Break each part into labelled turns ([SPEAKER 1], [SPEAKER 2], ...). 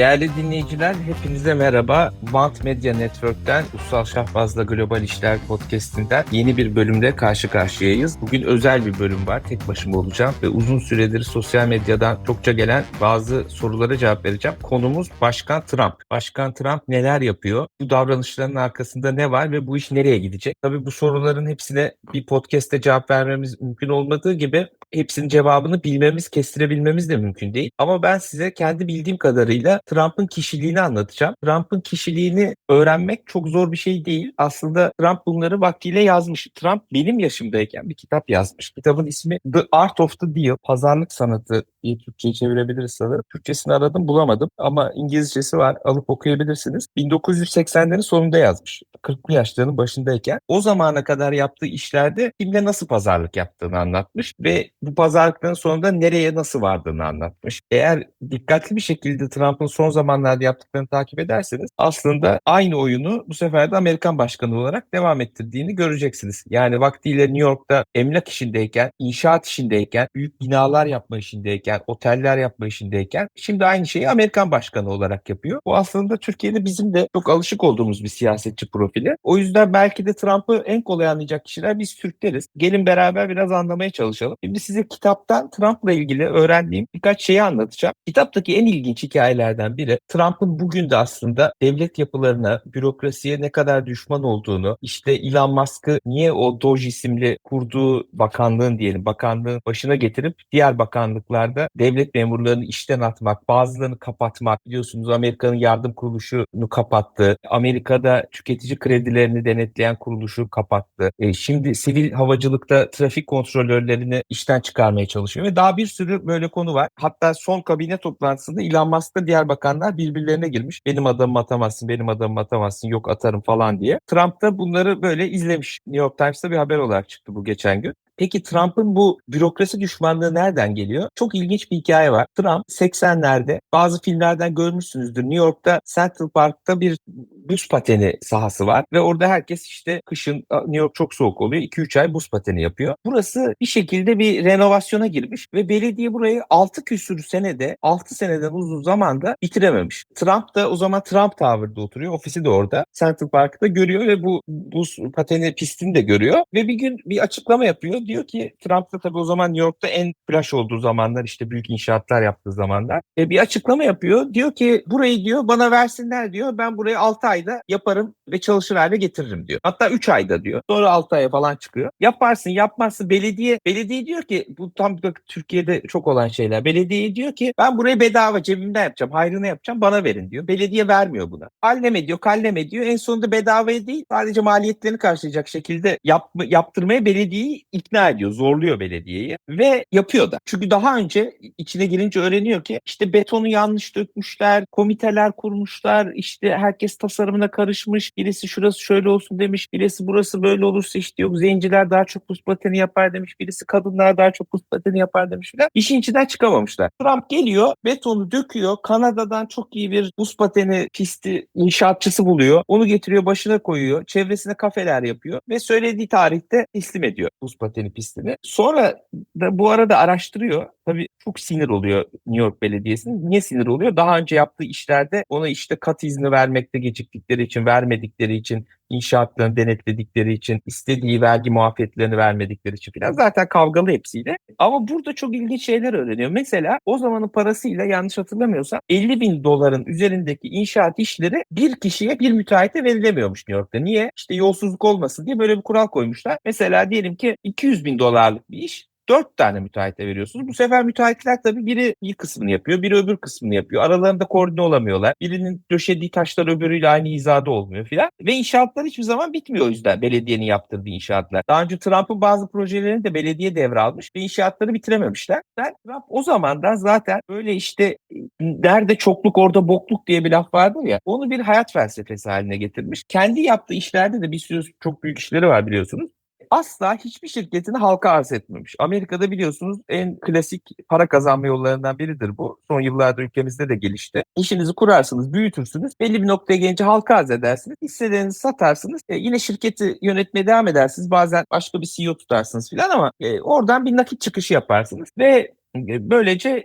[SPEAKER 1] Değerli dinleyiciler, hepinize merhaba. Bant Media Network'ten Ulusal Şahbazla Global İşler Podcast'inden yeni bir bölümde karşı karşıyayız. Bugün özel bir bölüm var, tek başıma olacağım ve uzun süredir sosyal medyadan çokça gelen bazı sorulara cevap vereceğim. Konumuz Başkan Trump. Başkan Trump neler yapıyor? Bu davranışların arkasında ne var ve bu iş nereye gidecek? Tabii bu soruların hepsine bir podcast'te cevap vermemiz mümkün olmadığı gibi hepsinin cevabını bilmemiz, kestirebilmemiz de mümkün değil. Ama ben size kendi bildiğim kadarıyla Trump'ın kişiliğini anlatacağım. Trump'ın kişiliğini öğrenmek çok zor bir şey değil. Aslında Trump bunları vaktiyle yazmış. Trump benim yaşımdayken bir kitap yazmış. Kitabın ismi The Art of the Deal, Pazarlık Sanatı diye Türkçe'ye çevirebiliriz sanırım. Türkçesini aradım bulamadım ama İngilizcesi var alıp okuyabilirsiniz. 1980'lerin sonunda yazmış. 40'lı yaşlarının başındayken. O zamana kadar yaptığı işlerde kimle nasıl pazarlık yaptığını anlatmış ve bu pazarlıkların sonunda nereye nasıl vardığını anlatmış. Eğer dikkatli bir şekilde Trump'ın son zamanlarda yaptıklarını takip ederseniz aslında aynı oyunu bu sefer de Amerikan başkanı olarak devam ettirdiğini göreceksiniz. Yani vaktiyle New York'ta emlak işindeyken, inşaat işindeyken, büyük binalar yapma işindeyken, oteller yapma işindeyken şimdi aynı şeyi Amerikan başkanı olarak yapıyor. Bu aslında Türkiye'de bizim de çok alışık olduğumuz bir siyasetçi profili. O yüzden belki de Trump'ı en kolay anlayacak kişiler biz Türkleriz. Gelin beraber biraz anlamaya çalışalım. Şimdi size kitaptan Trump'la ilgili öğrendiğim birkaç şeyi anlatacağım. Kitaptaki en ilginç hikayelerden biri Trump'ın bugün de aslında devlet yapılarına, bürokrasiye ne kadar düşman olduğunu, işte Elon Musk'ı niye o Doge isimli kurduğu bakanlığın diyelim bakanlığın başına getirip diğer bakanlıklarda devlet memurlarını işten atmak, bazılarını kapatmak. Biliyorsunuz Amerika'nın yardım kuruluşunu kapattı. Amerika'da tüketici kredilerini denetleyen kuruluşu kapattı. E, şimdi sivil havacılıkta trafik kontrolörlerini işten çıkarmaya çalışıyor ve daha bir sürü böyle konu var. Hatta son kabine toplantısında Elon Musk'la diğer bakanlar birbirlerine girmiş. Benim adamımı atamazsın, benim adamımı atamazsın, yok atarım falan diye. Trump da bunları böyle izlemiş. New York Times'ta bir haber olarak çıktı bu geçen gün. Peki Trump'ın bu bürokrasi düşmanlığı nereden geliyor? Çok ilginç bir hikaye var. Trump 80'lerde bazı filmlerden görmüşsünüzdür. New York'ta Central Park'ta bir buz pateni sahası var ve orada herkes işte kışın New York çok soğuk oluyor. 2-3 ay buz pateni yapıyor. Burası bir şekilde bir renovasyona girmiş ve belediye burayı 6 küsür senede 6 seneden uzun zamanda bitirememiş. Trump da o zaman Trump Tower'da oturuyor. Ofisi de orada. Central Park'ta görüyor ve bu buz pateni pistini de görüyor ve bir gün bir açıklama yapıyor. Diyor ki Trump da tabii o zaman New York'ta en flash olduğu zamanlar işte büyük inşaatlar yaptığı zamanlar. E, bir açıklama yapıyor. Diyor ki burayı diyor bana versinler diyor. Ben burayı 6 ayda yaparım ve çalışır hale getiririm diyor. Hatta 3 ayda diyor. Sonra 6 aya falan çıkıyor. Yaparsın yapmazsın. Belediye belediye diyor ki bu tam da Türkiye'de çok olan şeyler. Belediye diyor ki ben burayı bedava cebimden yapacağım. Hayrına yapacağım bana verin diyor. Belediye vermiyor buna. Hallem ediyor kallem ediyor. En sonunda bedavaya değil sadece maliyetlerini karşılayacak şekilde yap, yaptırmaya belediyeyi ikna ediyor. Zorluyor belediyeyi ve yapıyor da. Çünkü daha önce içine girince öğreniyor ki işte betonu yanlış dökmüşler, komiteler kurmuşlar, işte herkes tasarımına karışmış, birisi şurası şöyle olsun demiş, birisi burası böyle olursa işte yok zenciler daha çok buz pateni yapar demiş, birisi kadınlar daha çok buz pateni yapar demiş filan. İşin içinden çıkamamışlar. Trump geliyor, betonu döküyor, Kanada'dan çok iyi bir buz pateni pisti inşaatçısı buluyor, onu getiriyor başına koyuyor, çevresine kafeler yapıyor ve söylediği tarihte teslim ediyor buz pateni pistini. Sonra da bu arada araştırıyor. Tabii çok sinir oluyor New York Belediyesi'nin. Niye sinir oluyor? Daha önce yaptığı işlerde ona işte kat izni vermekte geciktikleri için, vermedikleri için, inşaatlarını denetledikleri için, istediği vergi muafiyetlerini vermedikleri için falan zaten kavgalı hepsiyle. Ama burada çok ilginç şeyler öğreniyor. Mesela o zamanın parasıyla yanlış hatırlamıyorsam 50 bin doların üzerindeki inşaat işleri bir kişiye bir müteahhite verilemiyormuş New York'ta. Niye? İşte yolsuzluk olmasın diye böyle bir kural koymuşlar. Mesela diyelim ki 200 bin dolarlık bir iş dört tane müteahhite veriyorsunuz. Bu sefer müteahhitler tabii biri bir kısmını yapıyor, biri öbür kısmını yapıyor. Aralarında koordine olamıyorlar. Birinin döşediği taşlar öbürüyle aynı hizada olmuyor filan. Ve inşaatlar hiçbir zaman bitmiyor o yüzden belediyenin yaptırdığı inşaatlar. Daha önce Trump'ın bazı projelerini de belediye devralmış ve inşaatları bitirememişler. Ben Trump o zamandan zaten böyle işte nerede çokluk orada bokluk diye bir laf vardır ya. Onu bir hayat felsefesi haline getirmiş. Kendi yaptığı işlerde de bir sürü çok büyük işleri var biliyorsunuz asla hiçbir şirketini halka arz etmemiş. Amerika'da biliyorsunuz en klasik para kazanma yollarından biridir bu. Son yıllarda ülkemizde de gelişti. İşinizi kurarsınız, büyütürsünüz. Belli bir noktaya gelince halka arz edersiniz. Hisselerinizi satarsınız. E, yine şirketi yönetmeye devam edersiniz. Bazen başka bir CEO tutarsınız filan ama e, oradan bir nakit çıkışı yaparsınız. Ve Böylece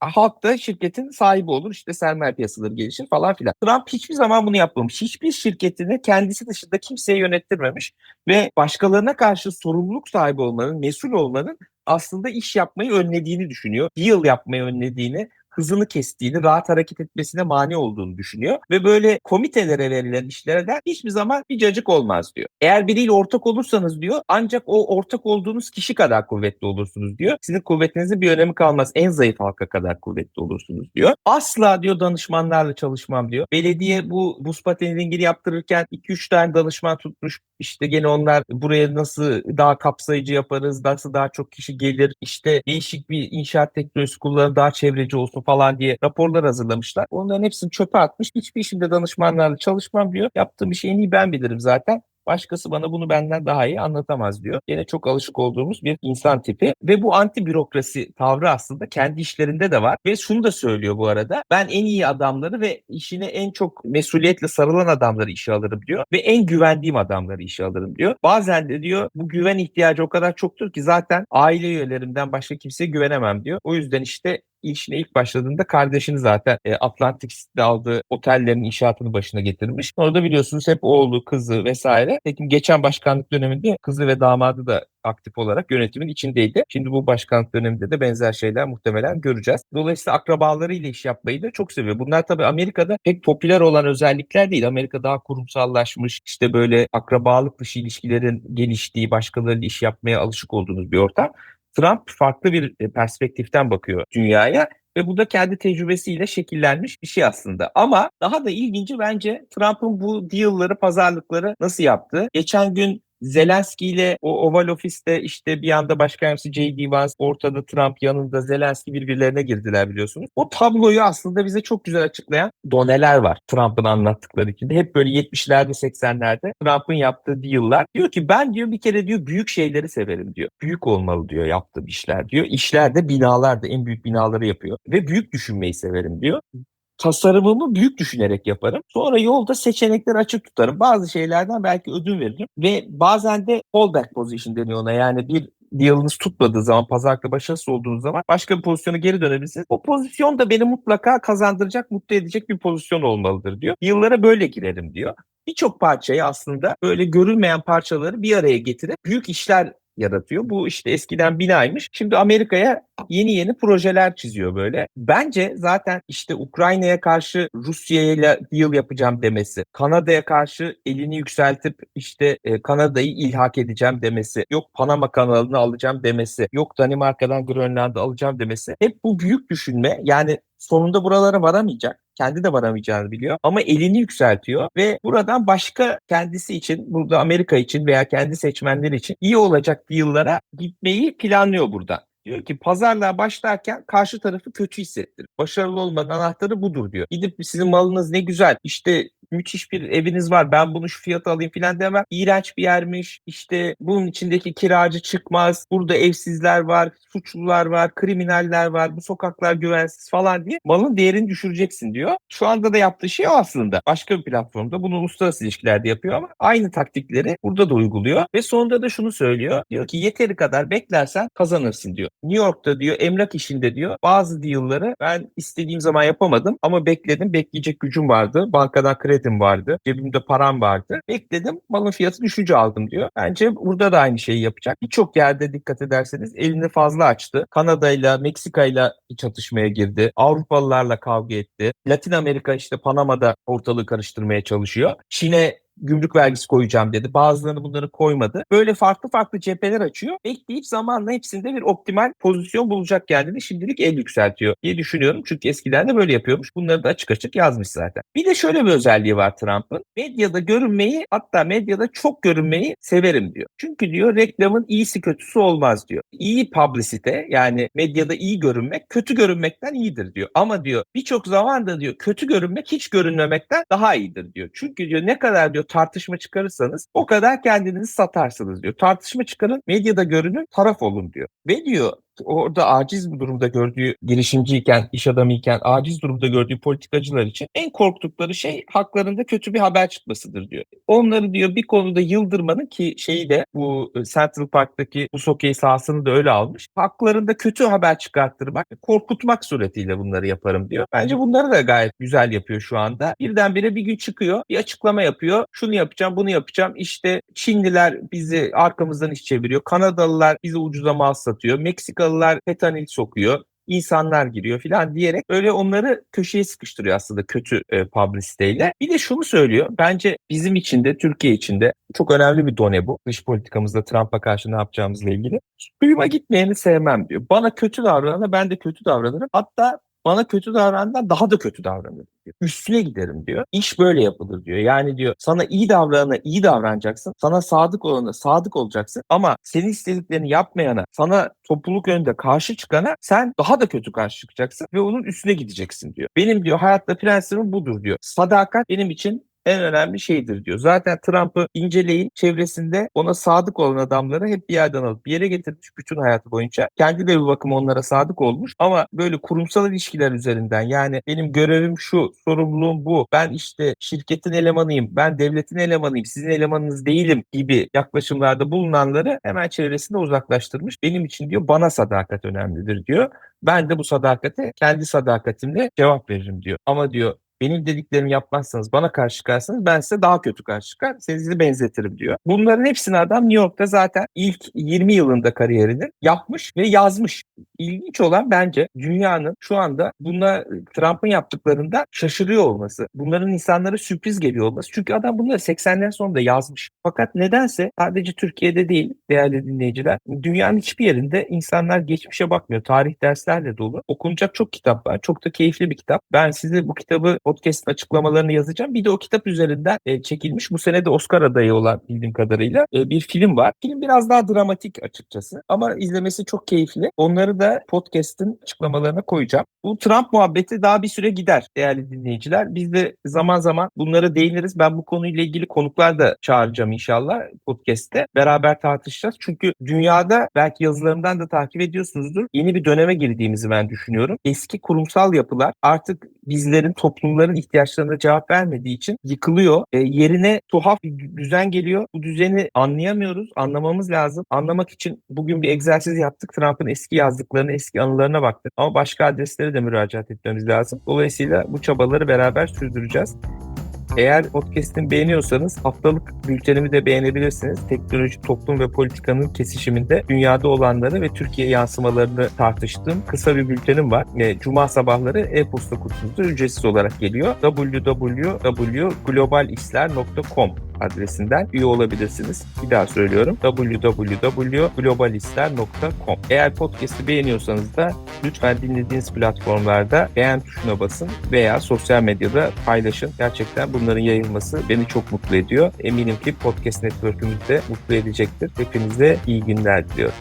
[SPEAKER 1] halk da şirketin sahibi olur. İşte sermaye piyasaları gelişir falan filan. Trump hiçbir zaman bunu yapmamış. Hiçbir şirketini kendisi dışında kimseye yönettirmemiş ve başkalarına karşı sorumluluk sahibi olmanın, mesul olmanın aslında iş yapmayı önlediğini düşünüyor. Deal yapmayı önlediğini, hızını kestiğini, rahat hareket etmesine mani olduğunu düşünüyor. Ve böyle komitelere verilen işlere de hiçbir zaman bir cacık olmaz diyor. Eğer biriyle ortak olursanız diyor ancak o ortak olduğunuz kişi kadar kuvvetli olursunuz diyor. Sizin kuvvetinizin bir önemi kalmaz. En zayıf halka kadar kuvvetli olursunuz diyor. Asla diyor danışmanlarla çalışmam diyor. Belediye bu buz pateni ringini yaptırırken 2-3 tane danışman tutmuş. İşte gene onlar buraya nasıl daha kapsayıcı yaparız, nasıl daha çok kişi gelir, işte değişik bir inşaat teknolojisi kullanır, daha çevreci olsun falan diye raporlar hazırlamışlar. Onların hepsini çöpe atmış. Hiçbir işimde danışmanlarla çalışmam diyor. Yaptığım işi en iyi ben bilirim zaten. Başkası bana bunu benden daha iyi anlatamaz diyor. Yine çok alışık olduğumuz bir insan tipi ve bu anti bürokrasi tavrı aslında kendi işlerinde de var ve şunu da söylüyor bu arada. Ben en iyi adamları ve işine en çok mesuliyetle sarılan adamları işe alırım diyor ve en güvendiğim adamları işe alırım diyor. Bazen de diyor bu güven ihtiyacı o kadar çoktur ki zaten aile üyelerimden başka kimseye güvenemem diyor. O yüzden işte işine ilk başladığında kardeşini zaten e, Atlantic City'de aldığı otellerin inşaatını başına getirmiş. Orada biliyorsunuz hep oğlu, kızı vesaire. Peki geçen başkanlık döneminde kızı ve damadı da aktif olarak yönetimin içindeydi. Şimdi bu başkanlık döneminde de benzer şeyler muhtemelen göreceğiz. Dolayısıyla akrabalarıyla iş yapmayı da çok seviyor. Bunlar tabii Amerika'da pek popüler olan özellikler değil. Amerika daha kurumsallaşmış, işte böyle akrabalık dışı ilişkilerin geliştiği, başkalarıyla iş yapmaya alışık olduğunuz bir ortam. Trump farklı bir e, perspektiften bakıyor dünyaya ve bu da kendi tecrübesiyle şekillenmiş bir şey aslında. Ama daha da ilginci bence Trump'ın bu deal'ları, pazarlıkları nasıl yaptığı. Geçen gün Zelenski ile o Oval Ofis'te işte bir anda Başkan Yardımcısı J.D. Vance ortada Trump yanında Zelenski birbirlerine girdiler biliyorsunuz. O tabloyu aslında bize çok güzel açıklayan doneler var Trump'ın anlattıkları içinde. Hep böyle 70'lerde 80'lerde Trump'ın yaptığı deal'lar. Diyor ki ben diyor bir kere diyor büyük şeyleri severim diyor. Büyük olmalı diyor yaptığım işler diyor. İşlerde binalarda en büyük binaları yapıyor. Ve büyük düşünmeyi severim diyor tasarımımı büyük düşünerek yaparım. Sonra yolda seçenekleri açık tutarım. Bazı şeylerden belki ödün veririm. Ve bazen de fallback position deniyor ona. Yani bir deal'ınız tutmadığı zaman, pazarlıkta başarısız olduğunuz zaman başka bir pozisyona geri dönebilirsiniz. O pozisyon da beni mutlaka kazandıracak, mutlu edecek bir pozisyon olmalıdır diyor. Yıllara böyle girerim diyor. Birçok parçayı aslında böyle görülmeyen parçaları bir araya getirip büyük işler yaratıyor. Bu işte eskiden binaymış. Şimdi Amerika'ya yeni yeni projeler çiziyor böyle. Bence zaten işte Ukrayna'ya karşı Rusya ile deal yapacağım demesi, Kanada'ya karşı elini yükseltip işte e, Kanada'yı ilhak edeceğim demesi, yok Panama kanalını alacağım demesi, yok Danimarka'dan Grönland'ı alacağım demesi. Hep bu büyük düşünme yani sonunda buralara varamayacak. Kendi de varamayacağını biliyor ama elini yükseltiyor ve buradan başka kendisi için, burada Amerika için veya kendi seçmenleri için iyi olacak deal'lara gitmeyi planlıyor burada. Diyor ki pazarlığa başlarken karşı tarafı kötü hissettir. Başarılı olmanın anahtarı budur diyor. Gidip sizin malınız ne güzel işte müthiş bir eviniz var ben bunu şu fiyata alayım filan demem. İğrenç bir yermiş işte bunun içindeki kiracı çıkmaz. Burada evsizler var, suçlular var, kriminaller var, bu sokaklar güvensiz falan diye malın değerini düşüreceksin diyor. Şu anda da yaptığı şey o aslında. Başka bir platformda bunu uluslararası ilişkilerde yapıyor ama aynı taktikleri burada da uyguluyor. Ve sonunda da şunu söylüyor. Diyor ki yeteri kadar beklersen kazanırsın diyor. New York'ta diyor emlak işinde diyor bazı deal'ları ben istediğim zaman yapamadım ama bekledim. Bekleyecek gücüm vardı. Bankadan kredim vardı. Cebimde param vardı. Bekledim. Malın fiyatı düşünce aldım diyor. Bence burada da aynı şeyi yapacak. Birçok yerde dikkat ederseniz elini fazla açtı. Kanada'yla, Meksika'yla çatışmaya girdi. Avrupalılarla kavga etti. Latin Amerika işte Panama'da ortalığı karıştırmaya çalışıyor. Çin'e gümrük vergisi koyacağım dedi. Bazılarını bunları koymadı. Böyle farklı farklı cepheler açıyor. Bekleyip zamanla hepsinde bir optimal pozisyon bulacak kendini şimdilik el yükseltiyor diye düşünüyorum. Çünkü eskiden de böyle yapıyormuş. Bunları da açık açık yazmış zaten. Bir de şöyle bir özelliği var Trump'ın. Medyada görünmeyi hatta medyada çok görünmeyi severim diyor. Çünkü diyor reklamın iyisi kötüsü olmaz diyor. İyi publicite yani medyada iyi görünmek kötü görünmekten iyidir diyor. Ama diyor birçok zaman da diyor kötü görünmek hiç görünmemekten daha iyidir diyor. Çünkü diyor ne kadar diyor tartışma çıkarırsanız o kadar kendinizi satarsınız diyor. Tartışma çıkarın, medyada görünün, taraf olun diyor. Ve diyor orada aciz bir durumda gördüğü girişimciyken, iş adamıyken aciz durumda gördüğü politikacılar için en korktukları şey haklarında kötü bir haber çıkmasıdır diyor. Onları diyor bir konuda yıldırmanın ki şeyi de bu e, Central Park'taki bu hokey sahasını da öyle almış. Haklarında kötü haber çıkarttırmak, korkutmak suretiyle bunları yaparım diyor. Bence bunları da gayet güzel yapıyor şu anda. Birdenbire bir gün çıkıyor, bir açıklama yapıyor. Şunu yapacağım, bunu yapacağım. İşte Çinliler bizi arkamızdan iş çeviriyor. Kanadalılar bizi ucuza mal satıyor. Meksikalılar fentanil sokuyor insanlar giriyor filan diyerek öyle onları köşeye sıkıştırıyor aslında kötü e, publiciteyle. Bir de şunu söylüyor. Bence bizim için de Türkiye için de çok önemli bir done bu. Dış politikamızda Trump'a karşı ne yapacağımızla ilgili. Suyuma gitmeyeni sevmem diyor. Bana kötü davranana ben de kötü davranırım. Hatta bana kötü davranandan daha da kötü davranırım diyor. Üstüne giderim diyor. İş böyle yapılır diyor. Yani diyor sana iyi davranana iyi davranacaksın. Sana sadık olana sadık olacaksın. Ama senin istediklerini yapmayana, sana topluluk önünde karşı çıkana sen daha da kötü karşı çıkacaksın ve onun üstüne gideceksin diyor. Benim diyor hayatta prensibim budur diyor. Sadakat benim için en önemli şeydir diyor. Zaten Trump'ı inceleyin çevresinde ona sadık olan adamları hep bir yerden alıp bir yere getirmiş bütün hayatı boyunca. Kendi de bir bakıma onlara sadık olmuş ama böyle kurumsal ilişkiler üzerinden yani benim görevim şu, sorumluluğum bu, ben işte şirketin elemanıyım, ben devletin elemanıyım, sizin elemanınız değilim gibi yaklaşımlarda bulunanları hemen çevresinde uzaklaştırmış. Benim için diyor bana sadakat önemlidir diyor. Ben de bu sadakate kendi sadakatimle cevap veririm diyor. Ama diyor benim dediklerimi yapmazsanız, bana karşı çıkarsanız ben size daha kötü karşı çıkar, sizi benzetirim diyor. Bunların hepsini adam New York'ta zaten ilk 20 yılında kariyerini yapmış ve yazmış. İlginç olan bence dünyanın şu anda buna Trump'ın yaptıklarında şaşırıyor olması. Bunların insanlara sürpriz geliyor olması. Çünkü adam bunları 80'ler sonunda yazmış. Fakat nedense sadece Türkiye'de değil değerli dinleyiciler, dünyanın hiçbir yerinde insanlar geçmişe bakmıyor. Tarih derslerle dolu. Okunacak çok kitap var. Çok da keyifli bir kitap. Ben size bu kitabı podcast'ın açıklamalarını yazacağım. Bir de o kitap üzerinden e, çekilmiş. Bu sene de Oscar adayı olan bildiğim kadarıyla e, bir film var. Film biraz daha dramatik açıkçası ama izlemesi çok keyifli. Onları da podcast'ın açıklamalarına koyacağım. Bu Trump muhabbeti daha bir süre gider değerli dinleyiciler. Biz de zaman zaman bunlara değiniriz. Ben bu konuyla ilgili konuklar da çağıracağım inşallah podcast'te. Beraber tartışacağız. Çünkü dünyada belki yazılarımdan da takip ediyorsunuzdur. Yeni bir döneme girdiğimizi ben düşünüyorum. Eski kurumsal yapılar artık bizlerin, toplumların ihtiyaçlarına cevap vermediği için yıkılıyor. E, yerine tuhaf bir düzen geliyor. Bu düzeni anlayamıyoruz. Anlamamız lazım. Anlamak için bugün bir egzersiz yaptık. Trump'ın eski yazdıklarını, eski anılarına baktık. Ama başka adreslere de müracaat etmemiz lazım. Dolayısıyla bu çabaları beraber sürdüreceğiz. Eğer podcast'imi beğeniyorsanız haftalık bültenimi de beğenebilirsiniz. Teknoloji, toplum ve politikanın kesişiminde dünyada olanları ve Türkiye yansımalarını tartıştığım kısa bir bültenim var. Cuma sabahları e-posta kutunuzda ücretsiz olarak geliyor. www.globalistler.com adresinden üye olabilirsiniz. Bir daha söylüyorum. www.globalistler.com Eğer podcast'i beğeniyorsanız da lütfen dinlediğiniz platformlarda beğen tuşuna basın veya sosyal medyada paylaşın. Gerçekten bunların yayılması beni çok mutlu ediyor. Eminim ki podcast network'ümüz de mutlu edecektir. Hepinize iyi günler diliyorum.